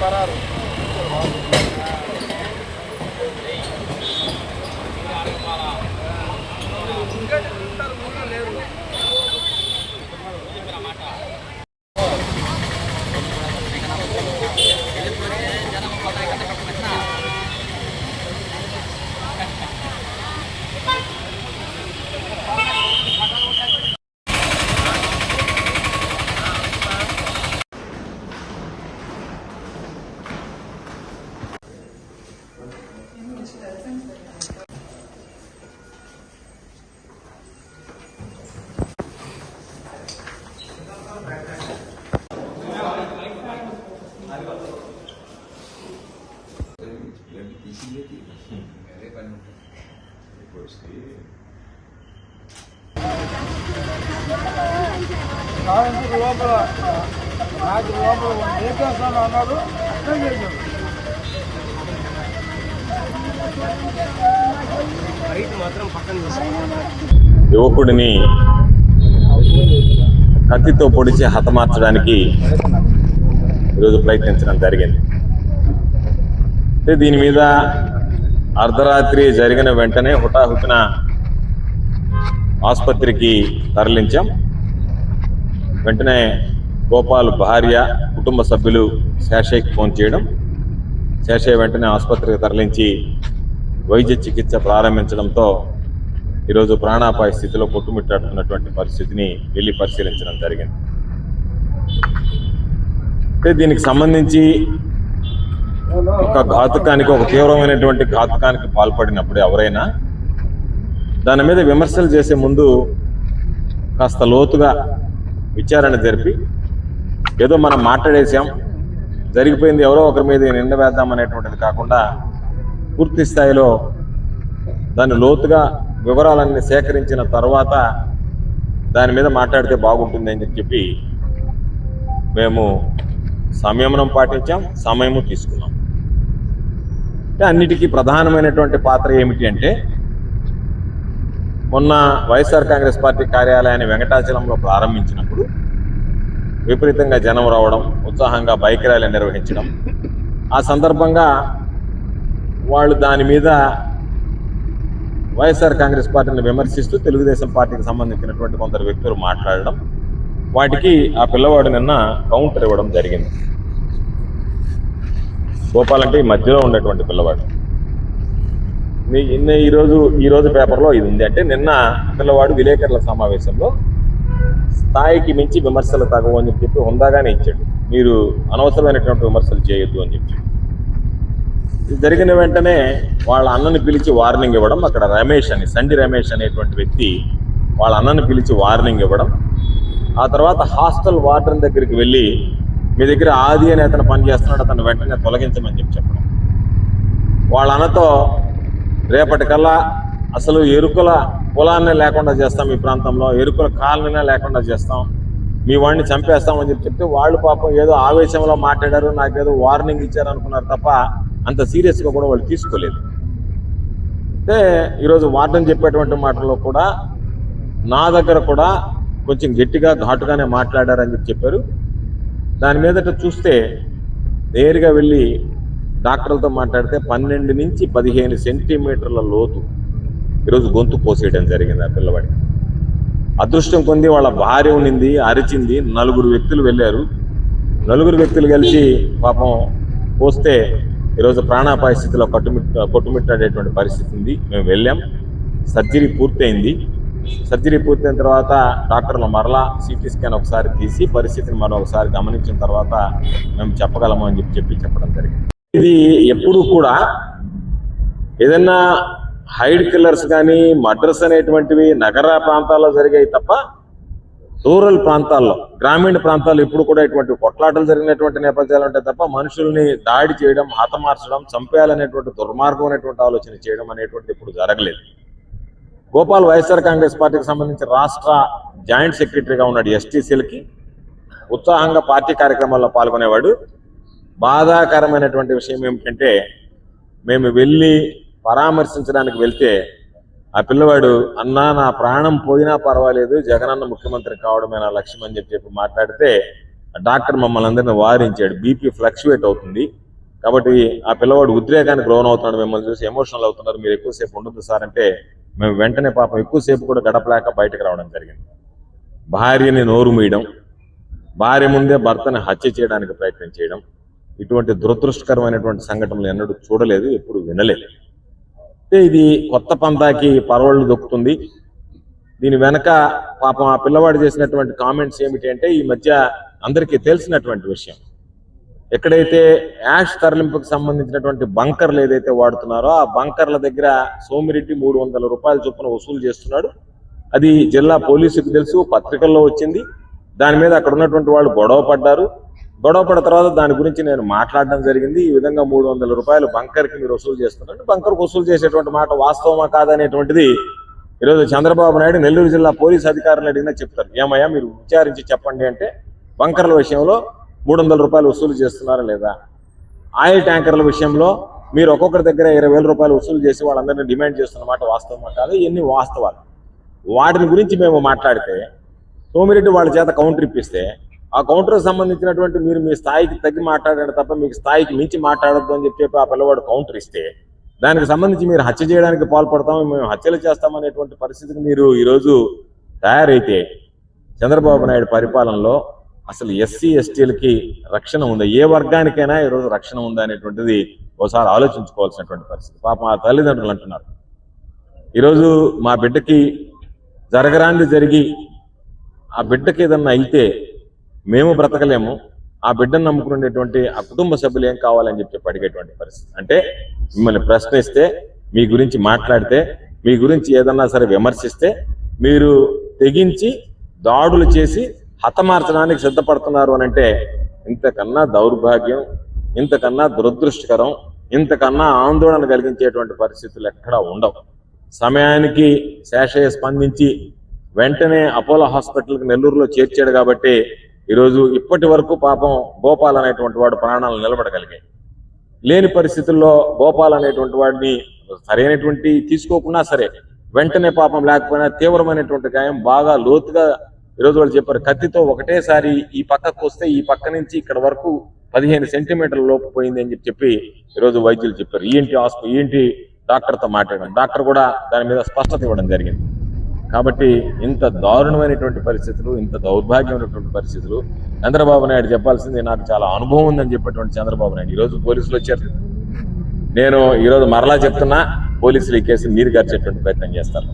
pararam. పరారు కావాలంటే లోపల రాత్రి లోపల ఏం చేస్తాను అన్నారు అర్థం చేశారు యువకుడిని కత్తితో పొడిచి హతమార్చడానికి ఈరోజు ప్రయత్నించడం జరిగింది. దీని మీద అర్ధరాత్రి జరిగిన వెంటనే హుటాహుటిన ఆసుపత్రికి తరలించాం. వెంటనే గోపాల్ భార్య కుటుంబ సభ్యులు శేషయ్యకి ఫోన్ చేయడం. శేషయ్య వెంటనే ఆసుపత్రికి తరలించి వైద్య చికిత్స ప్రారంభించడంతో ఈరోజు ప్రాణాపాయ స్థితిలో కొట్టుమిట్టాడుతున్నటువంటి పరిస్థితిని వెళ్ళి పరిశీలించడం జరిగింది. అయితే దీనికి సంబంధించి ఒక ఘాతుకానికి ఒక తీవ్రమైనటువంటి ఘాతుకానికి పాల్పడినప్పుడు ఎవరైనా దాని మీద విమర్శలు చేసే ముందు కాస్త లోతుగా విచారణ జరిపి ఏదో మనం మాట్లాడేసాం జరిగిపోయింది ఎవరో ఒకరి మీద నిండ వేద్దాం అనేటువంటిది కాకుండా పూర్తి స్థాయిలో దాన్ని లోతుగా వివరాలన్నీ సేకరించిన తర్వాత దాని మీద మాట్లాడితే బాగుంటుంది అని చెప్పి మేము సంయమనం పాటించాం సమయము తీసుకున్నాం. అన్నిటికీ ప్రధానమైనటువంటి పాత్ర ఏమిటి అంటే మొన్న వైఎస్ఆర్ కాంగ్రెస్ పార్టీ కార్యాలయాన్ని వెంకటాచలంలో ప్రారంభించినప్పుడు విపరీతంగా జనం రావడం ఉత్సాహంగా బైక్ ర్యాలీ నిర్వహించడం. ఆ సందర్భంగా వాళ్ళు దాని మీద వైఎస్ఆర్ కాంగ్రెస్ పార్టీని విమర్శిస్తూ తెలుగుదేశం పార్టీకి సంబంధించినటువంటి కొందరు వ్యక్తులు మాట్లాడడం వాటికి ఆ పిల్లవాడు నిన్న కౌంటర్ ఇవ్వడం జరిగింది. గోపాల్ అంటే ఈ మధ్యలో ఉన్నటువంటి పిల్లవాడు. మీ నిన్న ఈరోజు ఈరోజు పేపర్లో ఇది ఉంది. అంటే నిన్న పిల్లవాడు విలేకరుల సమావేశంలో స్థాయికి మించి విమర్శలు తగవు అని చెప్పి హుందాగానే ఇచ్చాడు. మీరు అనవసరమైనటువంటి విమర్శలు చేయొద్దు అని చెప్పాడు ఇది జరిగిన వెంటనే వాళ్ళ అన్నని పిలిచి వార్నింగ్ ఇవ్వడం అక్కడ రమేష్ అని సండి రమేష్ అనేటువంటి వ్యక్తి వాళ్ళ అన్నని పిలిచి వార్నింగ్ ఇవ్వడం ఆ తర్వాత హాస్టల్ వార్డెన్ దగ్గరికి వెళ్ళి మీ దగ్గర ఆది అని అతను పనిచేస్తున్నాడు అతను వెంటనే తొలగించమని చెప్పి చెప్పడం. వాళ్ళ అన్నతో రేపటికల్లా అసలు ఎరుకుల పొలాన్ని లేకుండా చేస్తాం ఈ ప్రాంతంలో ఎరుకుల కాలనీనే లేకుండా చేస్తాం. మీ వాడిని చంపేస్తామని చెప్పి చెప్తే వాళ్ళు పాపం ఏదో ఆవేశంలో మాట్లాడారు నాకేదో వార్నింగ్ ఇచ్చారు అనుకున్నారు తప్ప అంత సీరియస్గా కూడా వాళ్ళు తీసుకోలేదు. అంటే ఈరోజు వార్డన్ చెప్పేటువంటి మాటల్లో కూడా నా దగ్గర కూడా కొంచెం గట్టిగా ఘాటుగానే మాట్లాడారని చెప్పి చెప్పారు. దాని మీదట చూస్తే నేరుగా వెళ్ళి డాక్టర్లతో మాట్లాడితే పన్నెండు నుంచి పదిహేను సెంటీమీటర్ల లోతు ఈరోజు గొంతు పోసేయడం జరిగింది ఆ పిల్లవాడికి. అదృష్టం పొంది వాళ్ళ భార్య ఉండింది అరిచింది నలుగురు వ్యక్తులు వెళ్ళారు. నలుగురు వ్యక్తులు కలిసి పాపం పోస్తే ఈరోజు ప్రాణాపాయ స్థితిలో కట్టుమిట్ కొట్టుమిట్టాడేటువంటి పరిస్థితి ఉంది. మేము వెళ్ళాం. సర్జరీ పూర్తయింది. సర్జరీ పూర్తయిన తర్వాత డాక్టర్లు మరలా సిటీ స్కాన్ ఒకసారి తీసి పరిస్థితిని మరో ఒకసారి గమనించిన తర్వాత మేము చెప్పగలము అని చెప్పి చెప్పి చెప్పడం జరిగింది. ఇది ఎప్పుడు కూడా ఏదన్నా హైడ్ కిల్లర్స్ కానీ మర్డర్స్ అనేటువంటివి నగర ప్రాంతాల్లో జరిగాయి తప్ప రూరల్ ప్రాంతాల్లో గ్రామీణ ప్రాంతాల్లో ఇప్పుడు కూడా ఇటువంటి కొట్లాటలు జరిగినటువంటి నేపథ్యాలు ఉంటాయి తప్ప మనుషుల్ని దాడి చేయడం హతమార్చడం చంపేయాలనేటువంటి దుర్మార్గం అనేటువంటి ఆలోచన చేయడం అనేటువంటిది ఇప్పుడు జరగలేదు. గోపాల్ వైఎస్ఆర్ కాంగ్రెస్ పార్టీకి సంబంధించి రాష్ట్ర జాయింట్ సెక్రటరీగా ఉన్నాడు ఎస్టీసీలకి. ఉత్సాహంగా పార్టీ కార్యక్రమాల్లో పాల్గొనేవాడు. బాధాకరమైనటువంటి విషయం ఏమిటంటే మేము వెళ్ళి పరామర్శించడానికి వెళ్తే ఆ పిల్లవాడు అన్నా నా ప్రాణం పోయినా పర్వాలేదు జగనన్న ముఖ్యమంత్రి కావడమే నా లక్ష్యం అని చెప్పి చెప్పి మాట్లాడితే డాక్టర్ మమ్మల్ని అందరిని వారించాడు. బీపీ ఫ్లక్చువేట్ అవుతుంది. కాబట్టి ఆ పిల్లవాడు ఉద్రేకానికి లోనవుతున్నాడు. మిమ్మల్ని చూసి ఎమోషనల్ అవుతున్నారు. మీరు ఎక్కువసేపు ఉండదు సార్ అంటే మేము వెంటనే పాపం ఎక్కువసేపు కూడా గడపలేక బయటకు రావడం జరిగింది. భార్యని నోరు మీయడం భార్య ముందే భర్తని హత్య చేయడానికి ప్రయత్నం చేయడం ఇటువంటి దురదృష్టకరమైనటువంటి సంఘటనలు ఎన్నడూ చూడలేదు ఎప్పుడు వినలేదు. అంటే ఇది కొత్త పంతాకి పరవళ్ళు దొక్కుతుంది. దీని వెనక పాపం ఆ పిల్లవాడు చేసినటువంటి కామెంట్స్ ఏమిటి అంటే ఈ మధ్య అందరికీ తెలిసినటువంటి విషయం. ఎక్కడైతే యాష్ తరలింపుకు సంబంధించినటువంటి బంకర్లు ఏదైతే వాడుతున్నారో ఆ బంకర్ల దగ్గర సోమిరెడ్డి మూడు వందల రూపాయల చొప్పున వసూలు చేస్తున్నాడు. అది జిల్లా పోలీసుకు తెలుసు పత్రికల్లో వచ్చింది. దాని మీద అక్కడ ఉన్నటువంటి వాళ్ళు గొడవ పడ్డారు. గొడవ పడిన తర్వాత దాని గురించి నేను మాట్లాడడం జరిగింది. ఈ విధంగా మూడు వందల రూపాయలు బంకర్కి మీరు వసూలు చేస్తున్నారు. బంకర్కి వసూలు చేసేటువంటి మాట వాస్తవమా కాదనేటువంటిది ఈరోజు చంద్రబాబు నాయుడు నెల్లూరు జిల్లా పోలీస్ అధికారులు అడిగినా చెప్తారు. ఏమయ్యా మీరు విచారించి చెప్పండి అంటే బంకర్ల విషయంలో మూడు వందల రూపాయలు వసూలు చేస్తున్నారా లేదా? ఆయిల్ ట్యాంకర్ల విషయంలో మీరు ఒక్కొక్కరి దగ్గర ఇరవై వేల రూపాయలు వసూలు చేసి వాళ్ళందరినీ డిమాండ్ చేస్తున్నమాట వాస్తవమా కాదు ఇవన్నీ వాస్తవాలు. వాటిని గురించి మేము మాట్లాడితే సోమిరెడ్డి వాళ్ళ చేత కౌంటర్ ఇప్పిస్తే ఆ కౌంటర్కి సంబంధించినటువంటి మీరు మీ స్థాయికి తగ్గి మాట్లాడాడు తప్ప మీకు స్థాయికి మించి మాట్లాడద్దు అని చెప్పి ఆ పిల్లవాడు కౌంటర్ ఇస్తే దానికి సంబంధించి మీరు హత్య చేయడానికి పాల్పడతాము మేము హత్యలు చేస్తామనేటువంటి పరిస్థితికి మీరు ఈరోజు తయారైతే చంద్రబాబు నాయుడు పరిపాలనలో అసలు ఎస్సీ ఎస్టీలకి రక్షణ ఉందా? ఏ వర్గానికైనా ఈరోజు రక్షణ ఉందా అనేటువంటిది ఒకసారి ఆలోచించుకోవాల్సినటువంటి పరిస్థితి. పాపం ఆ తల్లిదండ్రులు అంటున్నారు. ఈరోజు మా బిడ్డకి జరగరాంది జరిగి ఆ బిడ్డకి ఏదన్నా అయితే మేము బ్రతకలేము ఆ బిడ్డను నమ్ముకునేటువంటి ఆ కుటుంబ సభ్యులు ఏం కావాలని చెప్పి చెప్పి అడిగేటువంటి పరిస్థితి. అంటే మిమ్మల్ని ప్రశ్నిస్తే మీ గురించి మాట్లాడితే మీ గురించి ఏదన్నా సరే విమర్శిస్తే మీరు తెగించి దాడులు చేసి హతమార్చడానికి సిద్ధపడుతున్నారు అని అంటే ఇంతకన్నా దౌర్భాగ్యం ఇంతకన్నా దురదృష్టకరం ఇంతకన్నా ఆందోళన కలిగించేటువంటి పరిస్థితులు ఎక్కడా ఉండవు. సమయానికి శేషయ్య స్పందించి వెంటనే అపోలో హాస్పిటల్కి నెల్లూరులో చేర్చాడు కాబట్టి ఈరోజు ఇప్పటి వరకు పాపం గోపాల్ అనేటువంటి వాడు ప్రాణాలు నిలబడగలిగాయి లేని పరిస్థితుల్లో గోపాల్ అనేటువంటి వాడిని సరైనటువంటి తీసుకోకున్నా సరే వెంటనే పాపం లేకపోయినా తీవ్రమైనటువంటి గాయం బాగా లోతుగా ఈరోజు వాళ్ళు చెప్పారు కత్తితో ఒకటేసారి ఈ పక్కకు వస్తే ఈ పక్క నుంచి ఇక్కడ వరకు పదిహేను సెంటీమీటర్ల లోపు పోయింది అని చెప్పి చెప్పి ఈరోజు వైద్యులు చెప్పారు. ఈఎన్టీ హాస్పిటల్ ఈఎన్టీ డాక్టర్తో మాట్లాడాను డాక్టర్ కూడా దాని మీద స్పష్టత ఇవ్వడం జరిగింది. కాబట్టి ఇంత దారుణమైనటువంటి పరిస్థితులు ఇంత దౌర్భాగ్యమైనటువంటి పరిస్థితులు. చంద్రబాబు నాయుడు చెప్పాల్సింది నాకు చాలా అనుభవం ఉందని చెప్పేటువంటి చంద్రబాబు నాయుడు ఈరోజు పోలీసులు వచ్చారు. నేను ఈరోజు మరలా చెప్తున్నా పోలీసులు ఈ కేసుని నీరు గార్చేటువంటి ప్రయత్నం చేస్తాను